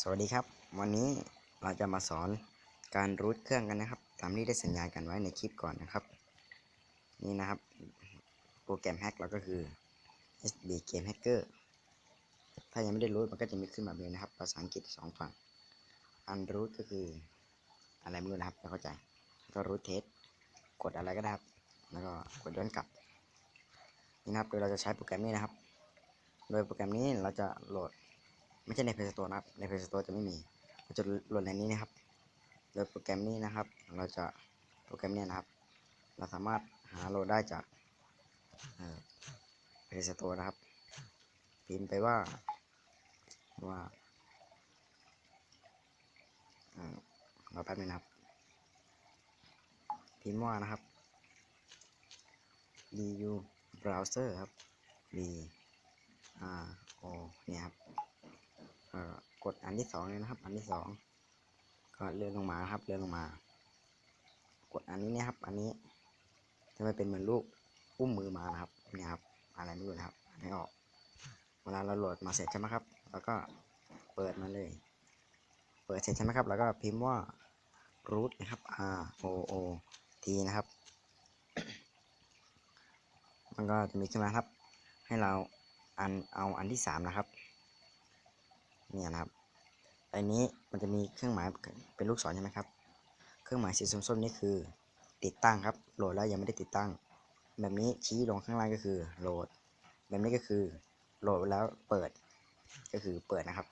สวัสดีครับ วันนี้เราจะมาสอนการรูทเครื่องกันนะครับ ตามที่ได้สัญญากันไว้ในคลิปก่อนนะครับ นี่นะครับ โปรแกรมแฮกเราก็คือ SB Game Hacker ถ้ายังไม่ได้รูทมันก็จะมีขึ้นแบบนี้นะครับ ภาษาอังกฤษสองฝั่ง อันรูทก็คืออะไรไม่รู้นะครับไม่เข้าใจ ก็รูทเทสกดอะไรก็ได้ครับ แล้วก็กดย้อนกลับ นี่นะครับโดยเราจะใช้โปรแกรมนี้นะครับ โดยโปรแกรมนี้เราจะโหลด ไม่ใช่ใน Play Store นะครับใน Play Store จะไม่มีเราจะโหลดในนี้นะครับโดยโปรแกรมนี้นะครับ เราจะโปรแกรมเนี้นะครับ เราสามารถหาโหลดได้จากเอ่อ Play Store นะครับ พิมพ์ไปว่าว่าเรอแป๊บนึงนะครับ พิมพ์ว่านะครับ du browser ครับ b r o เนี่ยครับ เอ่อกดอั นที่สองเลยนะครับ อันที่สองก็เลื่อนลงมาครับ เลื่อนลงมา กดอันนี้นี่ยครับ อันนี้จะไม่เป็นเหมือนลูกอุ้มมือมานะครับเนี่ยครับอะไรไม่รู้นะครับอันนี้ออก เวลาเราโหลดมาเสร็จใช่ไหมครับ แล้วก็เปิดมาเลย เปิดเสร็จใช่ไหมครับ แล้วก็พิมพ์ว่า root นะครับ r o o t นะครับ มันก็จะมีขึ้นมาครับ ให้เราอันเอาอันที่สามนะครับ เนี่ยนะครับ อันนี้มันจะมีเครื่องหมายเป็นลูกศรใช่ไหมครับ เครื่องหมายสีส้มๆนี่คือ ติดตั้งครับ โหลดแล้วยังไม่ได้ติดตั้ง แบบนี้ชี้ลงข้างล่างก็คือโหลด แบบนี้ก็คือโหลดแล้วเปิด ก็คือเปิดนะครับ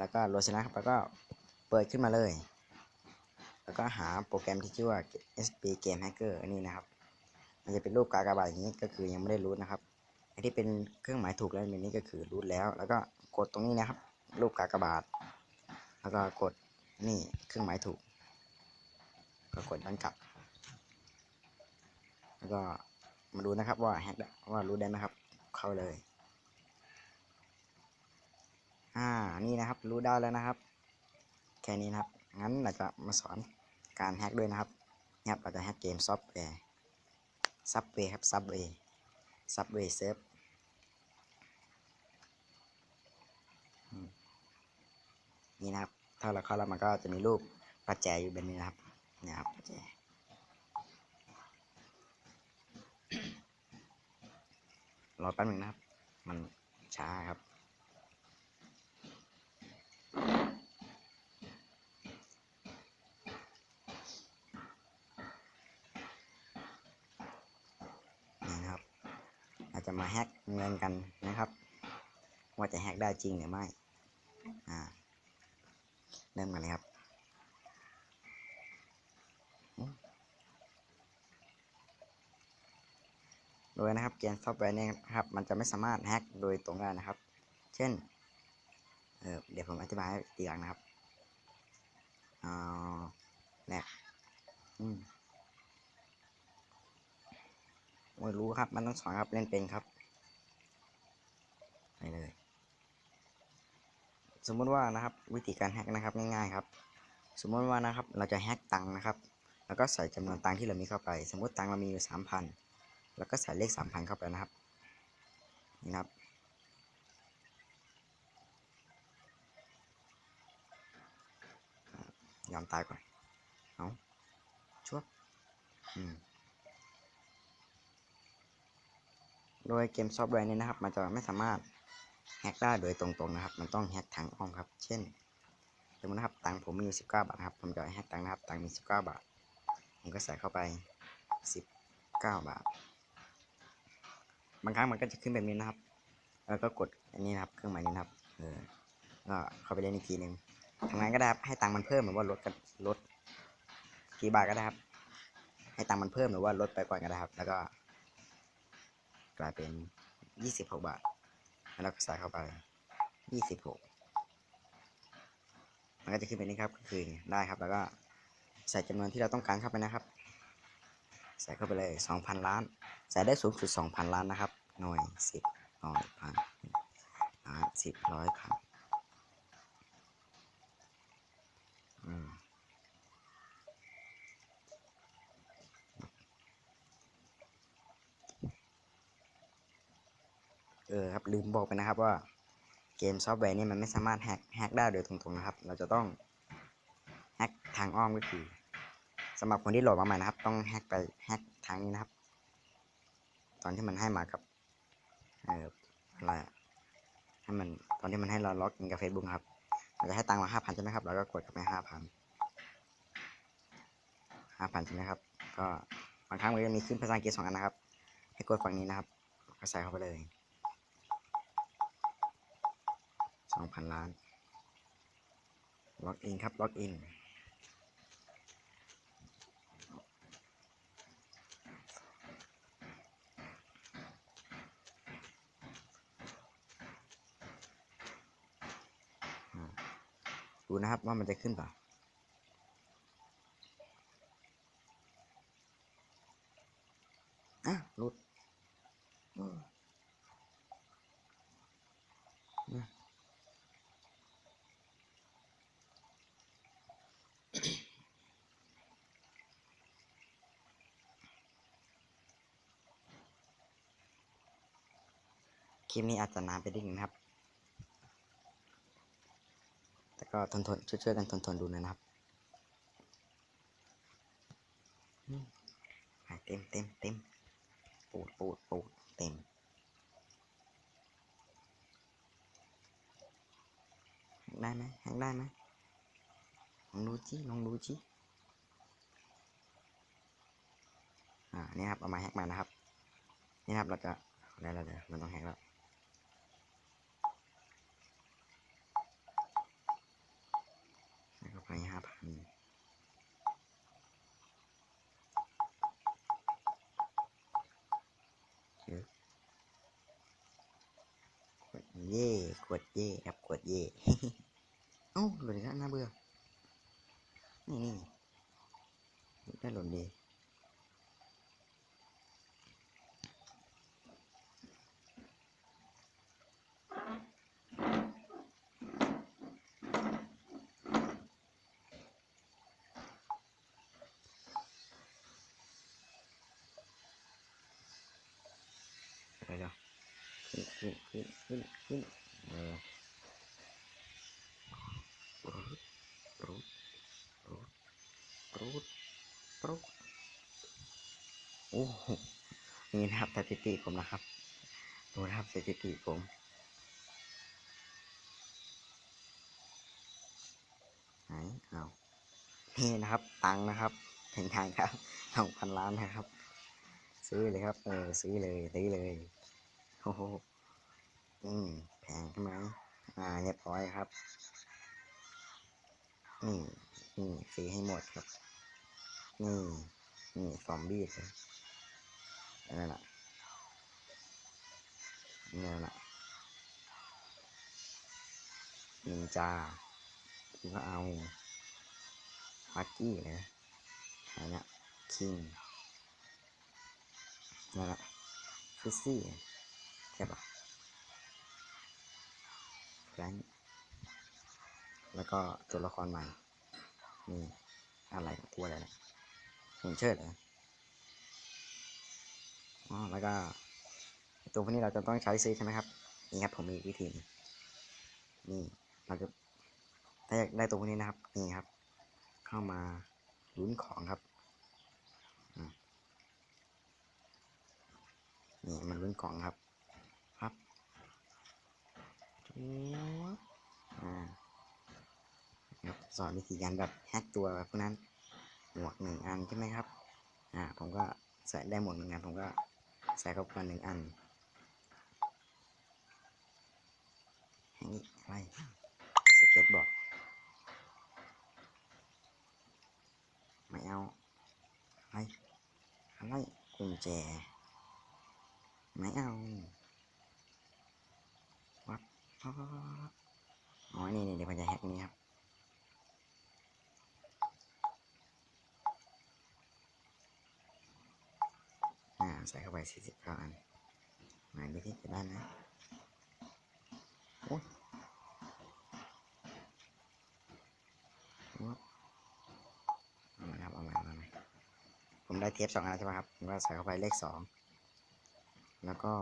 แล้วก็โหลดเสร็จแล้วครับแล้วก็เปิดขึ้นมาเลย แล้วก็หาโปรแกรมที่ชื่อว่า SB Game Hacker นนี้นะครับ มันจะเป็นรูปกากบาทอย่างนี้ก็คือยังไม่ได้รูทนะครับไอที่เป็นเครื่องหมายถูกแล้วแบบนี้ก็คือรูทแล้ว แล้วก็กดตรงนี้นะครับ รูปกากบาท แล้วก็กดนี่เครื่องหมายถูก ก็กดย้อนกลับ แล้วก็มาดูนะครับว่าแฮกว่ารู้ได้ไหมครับ เข้าเลย อ่า นี่นะครับ รู้ได้แล้วนะครับ แค่นี้นะครับ งั้นเราจะมาสอนการแฮกด้วยนะครับนี่ครับเราจะแฮกเกมซอฟต์แวร์ซับเวย์ครับซับเวย์ซับเวย์เซฟ นี่นะครับ ถ้าเราเข้าแล้วมันก็จะมีรูปประแจอยู่แบบนี้นะครับนี่ครับประแจรอแป๊บหนึงนะครับ มันช้าครับ นี่นะครับเราจะมาแฮกเงินกันนะครับ ว่าจะแฮกได้จริงหรือไม่ อ่า เริ่มกันเลยครับโดยนะครับเกมซอฟต์แวร์เนี่ยครับมันจะไม่สามารถแฮ็กโดยตรงได้นะครับ เช่นเออเดี๋ยวผมอธิบายให้อีกอย่างนะครับอ่าแรกอืมไม่รู้ครับ มันต้องสอนครับเล่นเป็นครับไปเลย สมมุติว่านะครับวิธีการแฮ็กนะครับง่ายๆครับ สมมติว่านะครับเราจะแฮ็กตังค์นะครับ แล้วก็ใส่จำนวนตังค์ที่เรามีเข้าไป สมมติตังค์เรามีอยู่สามพันแล้วก็ใส่เลขสามพันเข้าไปนะครับนี่ครับยอมตายก่อนเอาชั่วอืมโดยเกมซอฟต์แวร์นี้นะครับ มันจะไม่สามารถ แฮกได้โดยตรงๆนะครับ มันต้องแฮกทางอ้อมครับ เช่นสมมตินะครับตังผมมีอยู่19บเก้าทนะครับ ผมจะแฮกตังนะครับ ตังมี19บเก้าบาท ผมก็ใส่เข้าไป19บเก้าบาท บางครั้งมันก็จะขึ้นแบบนี้นะครับ แล้วก็กดอันนี้นะครับ เครื่องหมายนี้นะครับ เออก็เข้าไปเล่นอีกทีหนึ่งทำงานก็ได้ครับให้ตังมันเพิ่มหรือว่าลดกันลดกี่บาทก็ได้ครับ ให้ตังมันเพิ่มหรือว่าลดไปก่อนก็ได้ครับ แล้วก็กลายเป็น 26 บาท แล้วก็ใส่เข้าไป 26 มันก็จะขึ้นเป็นนี้ครับก็คือได้ครับ แล้วก็ใส่จำนวนที่เราต้องการเข้าไปนะครับ ใส่เข้าไปเลย 2,000 ล้าน ใส่ได้สูงสุด 2,000 ล้านนะครับ หน่วย 10ร้อยพันล้านสิบร้อยพัน ออครับลืมบอกไปนะครับว่าเกมซอฟต์แวร์นี่มันไม่สามารถแฮกแฮกได้โดยตรงๆนะครับ เราจะต้องแฮกทางอ้อมก็คือสำหรับคนที่โหลดมาใหม่นะครับ ต้องแฮกไปแฮกทางนี้นะครับ ตอนที่มันให้มากับเอออะไรให้มันตอนที่มันให้เราล็อกอินกับ Facebook ครับมันจะให้ตังค์มาห้าพันใช่ไหมครับเราก็กดเข้าไปห้าพันห้าพันใช่ไหมครับ ก็บางครั้งมันจะมีขึ้นภาษาอังกฤษสองอันนะครับ ให้กดฝั่งนี้นะครับ ก็ใส่เข้าไปเลย สองพันล้าน ล็อกอินครับ ล็อกอิน ดูนะครับว่ามันจะขึ้นเปล่าอะหลุดอืมอืมค ลิปนี้อาจจะนานไปนิดนึงนะครับ แต่ก็ทนทนช่วยช่วยกันทนทนดูนะครับเต็มเต็มเต็มปูดปูดปูดเต็มได้ไหมแฮกได้ไหมลองดูจิลองดูจิอ่านี่ครับเอามาแฮกมานะครับ นี่ครับเราจะได้แล้วเดี๋ยวมันต้องแฮกแล้ว ใส่เข้า ไปห้าพันเยกดเย่กดเย่ครับกดเย่เอ้าหล่นอีกแล้วน่าเบื่อ นี่นี่ได้หล่นดี เดี๋ยวเดี๋ยวขึ้นขึ้นขึ้นขึ้นขึ้นเออปรูดปรูดปรูดปรูดปรูดโอ้นี่นะครับสถิติผมนะครับดูนะครับสถิติผมไหนเอานี่นะครับ ตังนะครับถึงทางครับสองพันล้านนะครับ ซื้อเลยครับ เออซื้อเลยซื้อเลย โอ้โหอืมแพงใช่ไหมอ่าเรียบร้อยครับนี่นี่ซื้อให้หมดครับนี่นี่ซอมบี้เลยนั่นแหละนั่นแหละนินจาพี่ก็เอาฮักกี้เลยอันเนี้ยคิงนั่นแหละฟิซซี่ ใช่ปะแฟรงแล้วก็ตัวละครใหม่ นี่ อะไรตัวอะไรนะเห็นเชิดเหรออ๋อแล้วก็ตัวพวกนี้เราจะต้องใช้ซื้อใช่ไหมครับ นี่ครับผมมีวิธีนี่เราจะถ้าอยากได้ตัวพวกนี้นะครับ นี่ครับ เข้ามาลุ้นของครับนี่มันรุ่นกล่องครับ สอนวิธีการแบบแฮกตัวพวกนั้น หมวกหนึ่งอันใช่ไหมครับ อ่า ผมก็ใส่ได้หมวกหนึ่งอันผมก็ใส่เข้าไปหนึ่งอันอันนี้อะไรสเก็ตบอร์ดไม่เอาอะไรอะไรกุญแจไม่เอา วัดวัดวัดวัดวัด อ๋อ นี่นี่เดี๋ยวผมจะแฮกนี้ครับ อ่า ใส่เข้าไปสี่สิบเก้าอันไหนดูที่จะได้ไหมโอ้ยเอาใหม่ครับเอาใหม่เอาใหม่ผมได้เทปสองอันใช่ไหมครับ ผมก็ใส่เข้าไปเลขสอง แล้วก็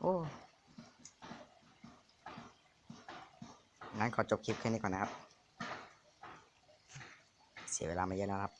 โอ้งั้นขอจบคลิปแค่นี้ก่อนนะครับ เสียเวลามาเยอะนะครับ